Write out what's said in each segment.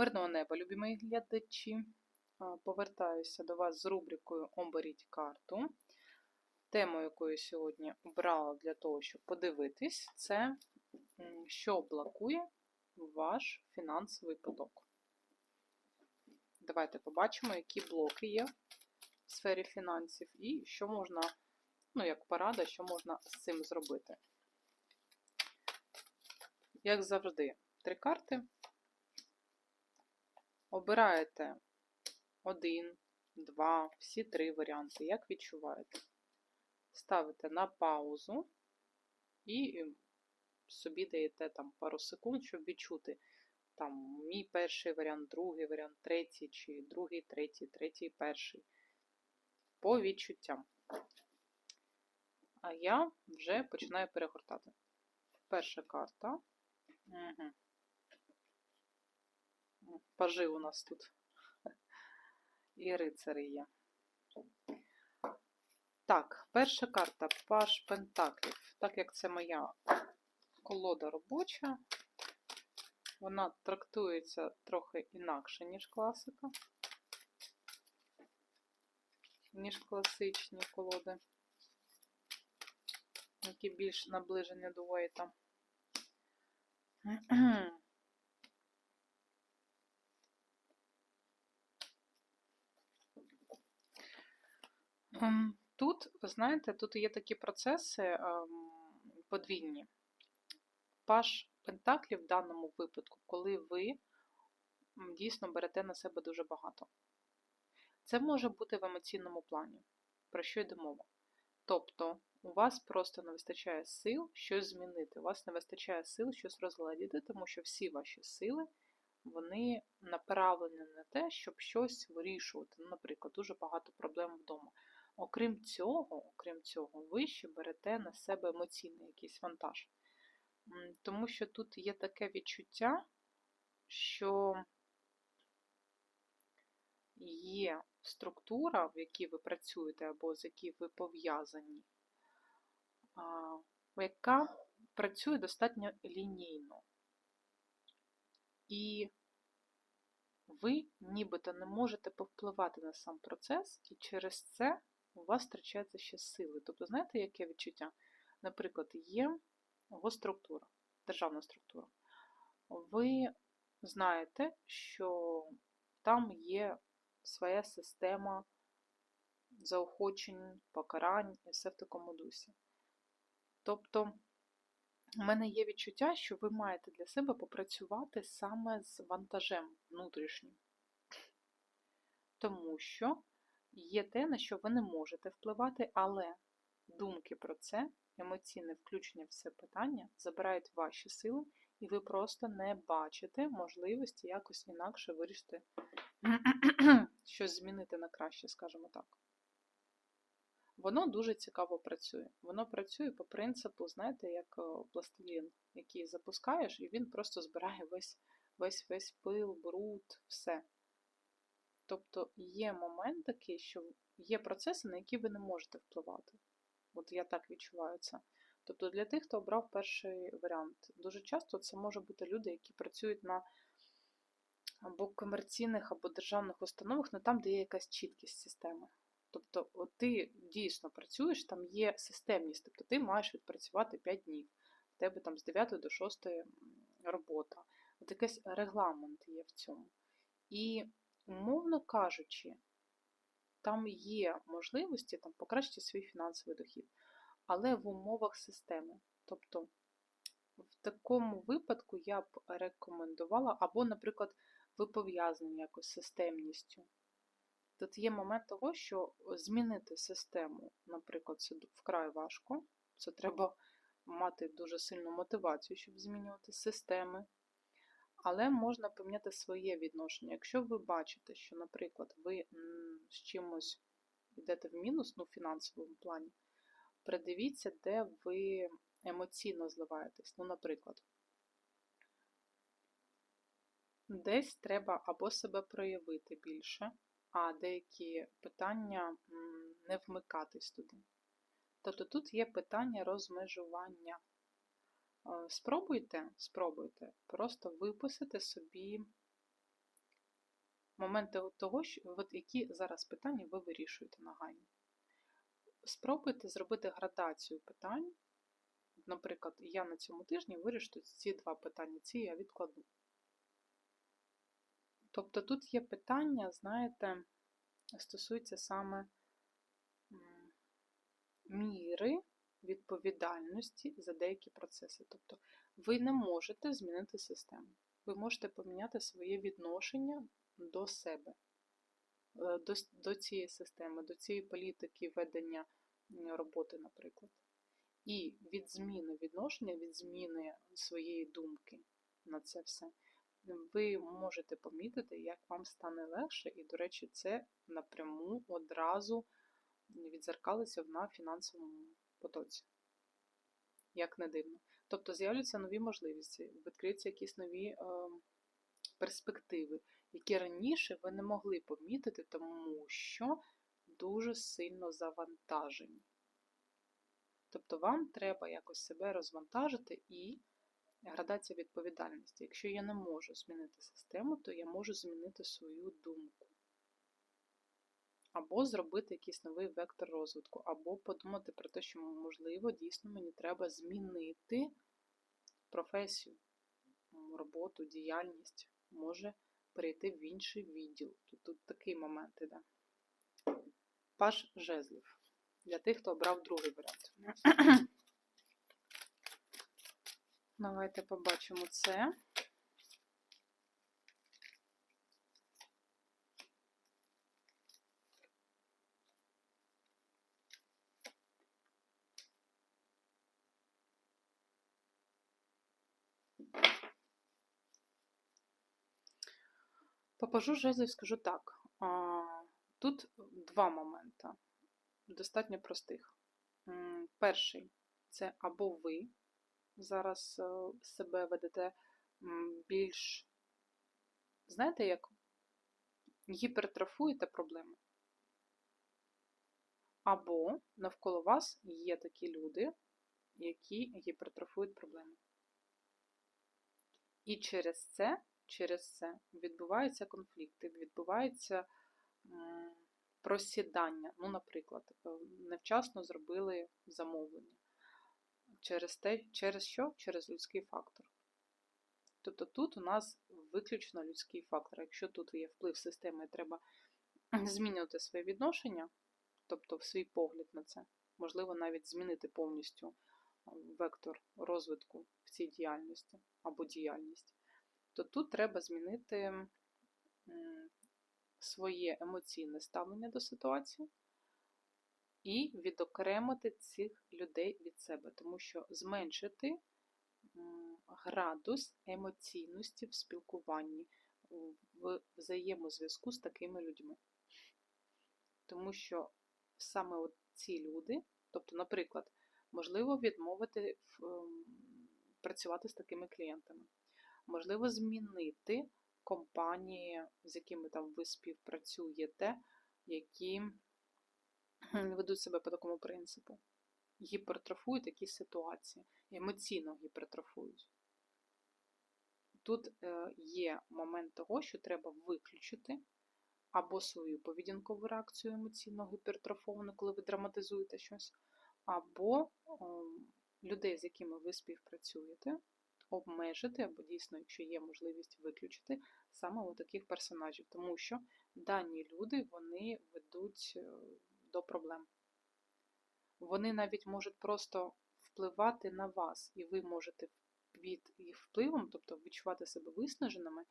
Мирного неба, любі глядачі. Повертаюся до вас з рубрикою Оберіть карту. Тему, яку я сьогодні обрала для того, щоб подивитись, це що блокує ваш фінансовий поток. Давайте побачимо, які блоки є в сфері фінансів і що можна, ну, як порада, що можна з цим зробити. Як завжди, три карти. Обираєте один, два, всі три варіанти, як відчуваєте. Ставите на паузу і собі даєте там пару секунд, щоб відчути там мій перший варіант, другий варіант, третій, чи другий, третій, третій, перший. По відчуттям. А я вже починаю перегортати. Перша карта. Угу. Пажи у нас тут. І рицари є. Так, перша карта Паж Пентаклів. Так як це моя колода робоча, вона трактується трохи інакше, ніж класика, ніж класичні колоди, які більш наближені до Вейта. Тут, ви знаєте, тут є такі процеси подвійні. Паш Пентаклів в даному випадку, коли ви дійсно берете на себе дуже багато. Це може бути в емоційному плані, про що йде мова. Тобто, у вас просто не вистачає сил щось змінити, у вас не вистачає сил щось розгладіти, тому що всі ваші сили вони направлені на те, щоб щось вирішувати. Ну, Наприклад, дуже багато проблем вдома. Окрім цього, окрім цього, ви ще берете на себе емоційний якийсь вантаж. Тому що тут є таке відчуття, що є структура, в якій ви працюєте, або з якій ви пов'язані, яка працює достатньо лінійно. І ви нібито не можете повпливати на сам процес, і через це у вас втрачаються ще сили. Тобто, знаєте, яке відчуття? Наприклад, є госструктура, державна структура. Ви знаєте, що там є своя система заохочень, покарань і все в такому дусі. Тобто, у мене є відчуття, що ви маєте для себе попрацювати саме з вантажем внутрішнім. Тому що є те, на що ви не можете впливати, але думки про це, емоційне включення в це питання забирають ваші сили, і ви просто не бачите можливості якось інакше вирішити щось змінити на краще, скажімо так. Воно дуже цікаво працює. Воно працює по принципу, знаєте, як пластилін, який запускаєш, і він просто збирає весь весь весь пил, бруд, все. Тобто є момент такий, що є процеси, на які ви не можете впливати. От я так відчуваю це. Тобто для тих, хто обрав перший варіант, дуже часто це можуть бути люди, які працюють на або комерційних, або державних установах, але там, де є якась чіткість системи. Тобто, от ти дійсно працюєш, там є системність, тобто ти маєш відпрацювати 5 днів, в тебе там з 9 до 6 робота. От якийсь регламент є в цьому. І умовно кажучи, там є можливості там, покращити свій фінансовий дохід, але в умовах системи. Тобто, в такому випадку я б рекомендувала, або, наприклад, ви пов'язані якось з системністю. Тут є момент того, що змінити систему, наприклад, це вкрай важко. Це треба мати дуже сильну мотивацію, щоб змінювати системи. Але можна поміняти своє відношення. Якщо ви бачите, що, наприклад, ви з чимось йдете в мінус, ну, в фінансовому плані, придивіться, де ви емоційно зливаєтесь. Ну, наприклад, десь треба або себе проявити більше, а деякі питання не вмикатись туди. Тобто тут є питання розмежування. Спробуйте, спробуйте просто виписати собі моменти того, які зараз питання ви вирішуєте нагайно. Спробуйте зробити градацію питань. Наприклад, я на цьому тижні вирішу ці два питання, ці я відкладу. Тобто тут є питання, знаєте, стосується саме міри відповідальності за деякі процеси. Тобто ви не можете змінити систему. Ви можете поміняти своє відношення до себе, е, до, до цієї системи, до цієї політики ведення роботи, наприклад. І від зміни відношення, від зміни своєї думки на це все, ви можете помітити, як вам стане легше, і, до речі, це напряму одразу відзеркалиться на фінансовому потоці. Як не дивно. Тобто з'являться нові можливості, відкриються якісь нові е, перспективи, які раніше ви не могли помітити, тому що дуже сильно завантажені. Тобто вам треба якось себе розвантажити і градація відповідальності. Якщо я не можу змінити систему, то я можу змінити свою думку. Або зробити якийсь новий вектор розвитку, або подумати про те, що, можливо, дійсно мені треба змінити професію, роботу, діяльність, може перейти в інший відділ. Тут, тут такий момент іде. Паш жезлів. Для тих, хто обрав другий варіант. Давайте побачимо це. Попажу жезлів, скажу так. Тут два моменти, достатньо простих. Перший це або ви зараз е, себе ведете більш, знаєте, як гіпертрофуєте проблеми. Або навколо вас є такі люди, які гіпертрофують проблеми. І через це через це відбуваються конфлікти, відбувається просідання. Ну, наприклад, е, невчасно зробили замовлення. Через те, через що? Через людський фактор. Тобто тут у нас виключно людський фактор. Якщо тут є вплив системи, треба змінювати своє відношення, тобто свій погляд на це, можливо, навіть змінити повністю вектор розвитку в цій діяльності або діяльність то тут треба змінити своє емоційне ставлення до ситуації і відокремити цих людей від себе, тому що зменшити градус емоційності в спілкуванні, в взаємозв'язку з такими людьми. Тому що саме от ці люди, тобто, наприклад, можливо відмовити працювати з такими клієнтами можливо змінити компанії, з якими там ви співпрацюєте, які ведуть себе по такому принципу. Гіпертрофують якісь ситуації, емоційно гіпертрофують. Тут е, є момент того, що треба виключити або свою поведінкову реакцію емоційно гіпертрофовану, коли ви драматизуєте щось, або людей, з якими ви співпрацюєте, обмежити, або дійсно, якщо є можливість виключити саме у таких персонажів, тому що дані люди вони ведуть е, до проблем. Вони навіть можуть просто впливати на вас, і ви можете під їх впливом, тобто відчувати себе виснаженими,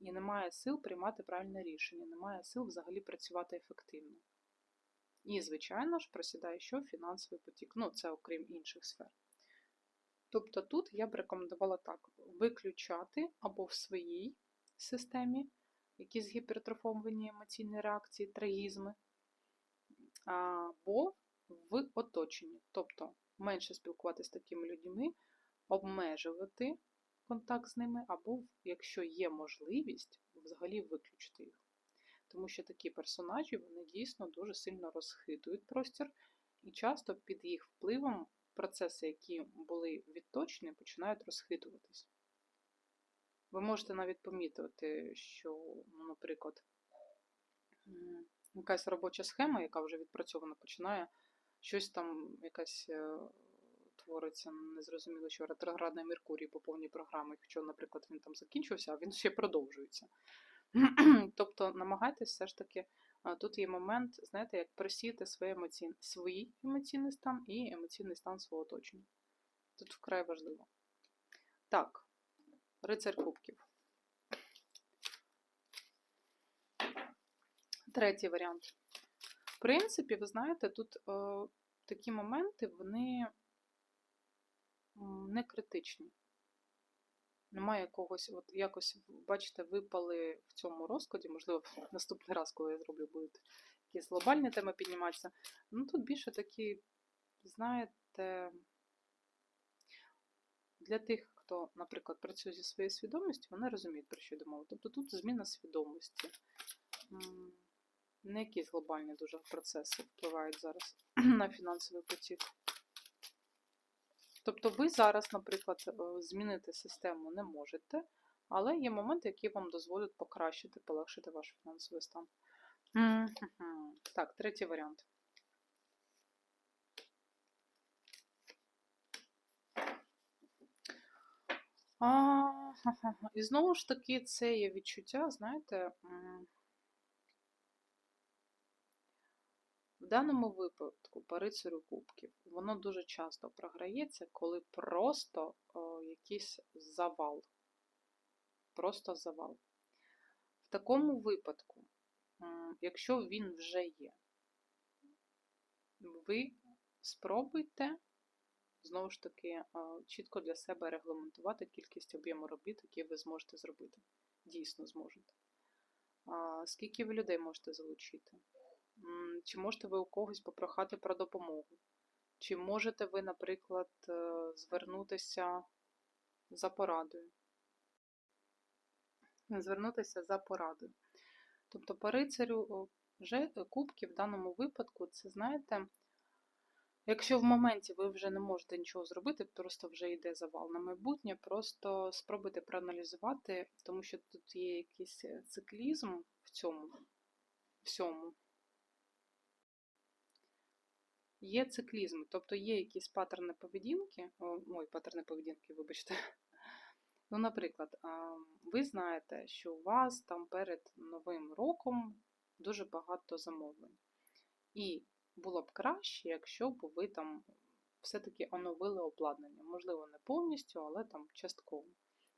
і немає сил приймати правильне рішення, немає сил взагалі працювати ефективно. І, звичайно ж, просідає що фінансовий потік. Ну, це окрім інших сфер. Тобто тут я б рекомендувала так: виключати або в своїй системі якісь гіпертрофовані емоційні реакції, трагізми, або в оточенні. Тобто менше спілкуватися з такими людьми, обмежувати контакт з ними, або, якщо є можливість, взагалі виключити їх. Тому що такі персонажі вони дійсно дуже сильно розхитують простір, і часто під їх впливом процеси, які були відточені, починають розхитуватись. Ви можете навіть помітити, що, ну, наприклад, якась робоча схема, яка вже відпрацьована, починає щось там, якась е, твориться, незрозуміло, що ретроградний Меркурій по повній програмі, якщо, наприклад, він там закінчився, а він ще продовжується. Тобто намагайтесь все ж таки, тут є момент, знаєте, як просіяти свій емоційний, свій емоційний стан і емоційний стан свого оточення. Тут вкрай важливо. Так, рицар кубків. Третій варіант. В принципі, ви знаєте, тут е, такі моменти, вони не критичні. Немає якогось, от якось, бачите, випали в цьому розкладі, можливо, наступний раз, коли я зроблю, будуть якісь глобальні теми підніматися. Ну, тут більше такі, знаєте, для тих, хто, наприклад, працює зі своєю свідомістю, вони розуміють, про що йде мова. Тобто тут зміна свідомості. Не якісь глобальні дуже процеси впливають зараз на фінансовий потік. Тобто ви зараз, наприклад, е, змінити систему не можете, але є моменти, які вам дозволять покращити, полегшити ваш фінансовий стан. Так, третій варіант. А. І знову ж таки, це є відчуття, знаєте, в даному випадку по рицарю кубків воно дуже часто програється, коли просто о, якийсь завал. Просто завал. В такому випадку, якщо він вже є, ви спробуйте знову ж таки чітко для себе регламентувати кількість об'єму робіт, які ви зможете зробити. Дійсно зможете. Скільки ви людей можете залучити? Чи можете ви у когось попрохати про допомогу? Чи можете ви, наприклад, е, звернутися за порадою? Звернутися за порадою. Тобто, по рицарю вже кубки в даному випадку, це знаєте. Якщо в моменті ви вже не можете нічого зробити, просто вже йде завал на майбутнє, просто спробуйте проаналізувати, тому що тут є якийсь е, циклізм в цьому всьому. Є циклізм, тобто є якісь паттерни поведінки, ой, паттерни поведінки, вибачте. Ну, наприклад, ви знаєте, що у вас там перед Новим роком дуже багато замовлень. І було б краще, якщо б ви там все-таки оновили обладнання. Можливо, не повністю, але там частково.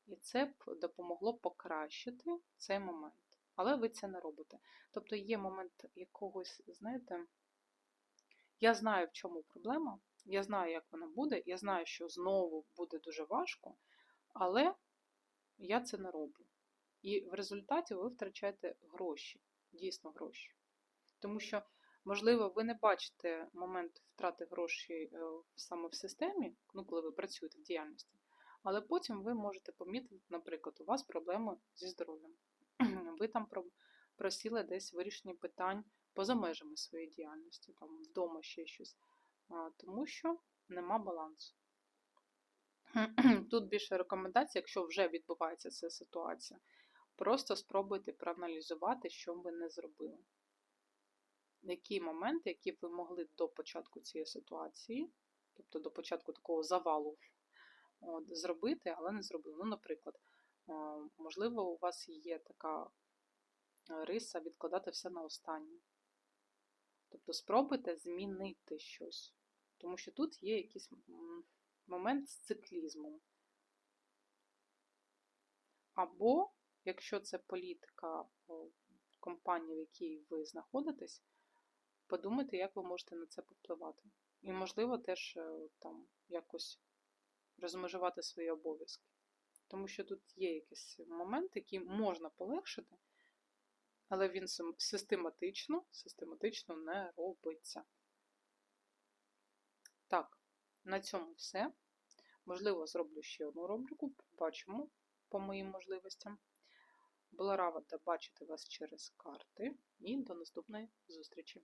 І це б допомогло покращити цей момент. Але ви це не робите. Тобто є момент якогось, знаєте, я знаю, в чому проблема, я знаю, як вона буде, я знаю, що знову буде дуже важко, але я це не роблю. І в результаті ви втрачаєте гроші, дійсно гроші. Тому що Можливо, ви не бачите момент втрати грошей е, саме в системі, ну, коли ви працюєте в діяльності, але потім ви можете помітити, наприклад, у вас проблеми зі здоров'ям. Ви там просіли десь вирішення питань поза межами своєї діяльності, там вдома ще щось, тому що нема балансу. Тут більше рекомендацій, якщо вже відбувається ця ситуація, просто спробуйте проаналізувати, що ви не зробили які моменти, які ви могли до початку цієї ситуації, тобто до початку такого завалу, зробити, але не зробили. Ну, наприклад, можливо, у вас є така риса відкладати все на останнє. Тобто спробуйте змінити щось. Тому що тут є якийсь момент з циклізмом. Або, якщо це політика компанії, в якій ви знаходитесь, подумайте, як ви можете на це повпливати. І, можливо, теж е, там якось розмежувати свої обов'язки. Тому що тут є якийсь момент, який можна полегшити, але він систематично, систематично не робиться. Так, на цьому все. Можливо, зроблю ще одну рубрику, побачимо по моїм можливостям. Була рада бачити вас через карти і до наступної зустрічі!